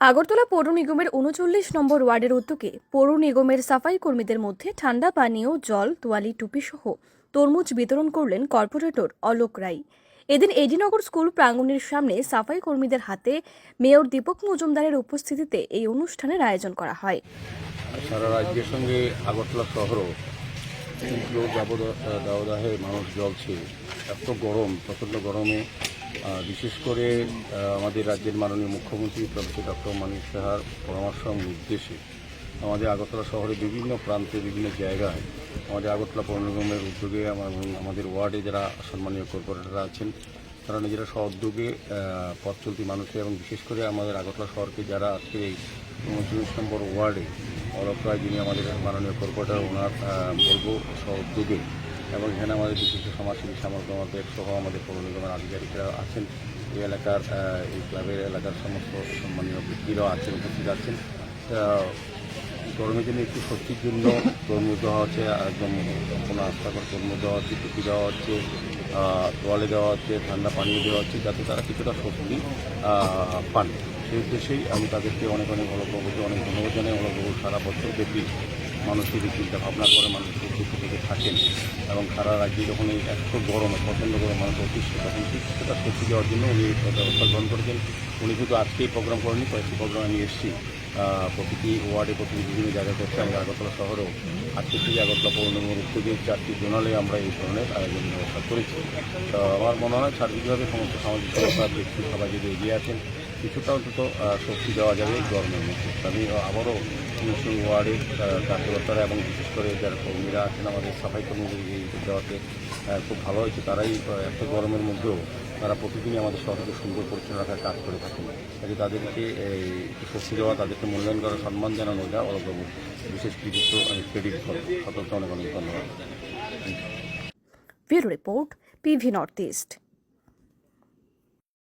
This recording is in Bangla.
আগরতলা পৌর নিগমের উনচল্লিশ নম্বর ওয়ার্ডের উদ্যোগে পৌর নিগমের সাফাই কর্মীদের মধ্যে ঠান্ডা পানীয় জল, তোয়ালি, টুপি সহ তরমুজ বিতরণ করলেন কর্পোরেটর অলোক রায় এদিন এডিনগর স্কুল প্রাঙ্গণের সামনে সাফাই কর্মীদের হাতে মেয়র দীপক মজুমদারের উপস্থিতিতে এই অনুষ্ঠানের আয়োজন করা হয়। সারা রাজ্যের সঙ্গে আগরতলা দাবদা- দাবদাহে মানুষ জ্বলছে এত গরম, প্রচণ্ড গরমে বিশেষ করে আমাদের রাজ্যের মাননীয় মুখ্যমন্ত্রী প্রফেসর ডক্টর মানিক সাহার পরামর্শ নির্দেশে আমাদের আগরতলা শহরে বিভিন্ন প্রান্তে বিভিন্ন জায়গায় আমাদের আগরতলা পৌর নিগমের উদ্যোগে আমাদের ওয়ার্ডে যারা সম্মানীয় কর্পোরেটররা আছেন তারা নিজেরা স্বউদ্যোগে আহ, পথ চলতি মানুষের এবং বিশেষ করে আমাদের আগরতলা শহরকে যারা আজকে এই উনচল্লিশ নম্বর ওয়ার্ডে অলোক যিনি আমাদের মাননীয় কর্পোরেটর ওনার বলব স্বউদ্যোগে এবং এখানে আমাদের বিশিষ্ট সমাজসেবী সামর্থ্য আমাদের সহ আমাদের পৌর নিগমের আধিকারিকরা আছেন। এই এলাকার এই ক্লাবের এলাকার সমস্ত সম্মানীয় ব্যক্তিরাও আছেন, উপস্থিত আছেন। গরমের জন্য একটু স্বস্তির জন্য তরমুজ দেওয়া হচ্ছে, একদম কোনো আস্থাকর তরমুজ দেওয়া হচ্ছে, টুপি দেওয়া হচ্ছে তোয়ালে দেওয়া হচ্ছে, ঠান্ডা পানীয় দেওয়া হচ্ছে, যাতে তারা কিছুটা স্বস্তি পান। সেই উদ্দেশ্যেই আমি তাদেরকে অনেক অনেক অলগ্রবতী অনেক ধন্যবাদ জানাই অলগ্রহ সারা বছর ব্যাপী। মানুষের চিন্তা ভাবনা করে মানুষ উপস্থিত থেকে থাকেন এবং সারা রাজ্যে যখন এই এত গরমে, প্রচণ্ড গরম মানুষ অতিষ্ঠ তখন ঠিক সেটা স্বস্তি দেওয়ার জন্য উনি ব্যবস্থা গ্রহণ করেছেন। উনি শুধু আজকেই প্রোগ্রাম করেনি কয়েকটি প্রোগ্রাম আমি এসেছি। প্রতিটি ওয়ার্ডে প্রতিটি বিভিন্ন জায়গায় করছে আমরা আগরতলা শহরেও। আজকে থেকে আগরতলা পৌর নিগমের উদ্যোগে চারটি জোনালে আমরা এই ধরনের আয়োজন ব্যবস্থা করেছি। তো আমার মনে হয় সার্বিকভাবে সমস্ত সামাজিক সংস্থা ব্যক্তি সবাই যদি এগিয়ে আছেন কিছুটা অন্তত শক্তি দেওয়া যাবে এই গরমের মধ্যে। আমি আবারও মুসলিম ওয়ার্ডের কার্যকর্তারা এবং বিশেষ করে যারা কর্মীরা আছেন আমাদের সাফাই কর্মীদের এই দেওয়াতে খুব ভালো হয়েছে। তারাই এত গরমের মধ্যেও তারা প্রতিদিনই আমাদের শহরকে সুন্দর পরিচ্ছন্ন রাখার কাজ করে থাকেন। কাজে তাদেরকে, এই স্বস্তি দেওয়া, তাদেরকে মূল্যায়ন করা সম্মান জানানো, এটা অলগ্রহ বিশেষ কৃতিত্ব ক্রেডিট সতর্ক অনেক অনেক ধন্যবাদ। Report, PV north east.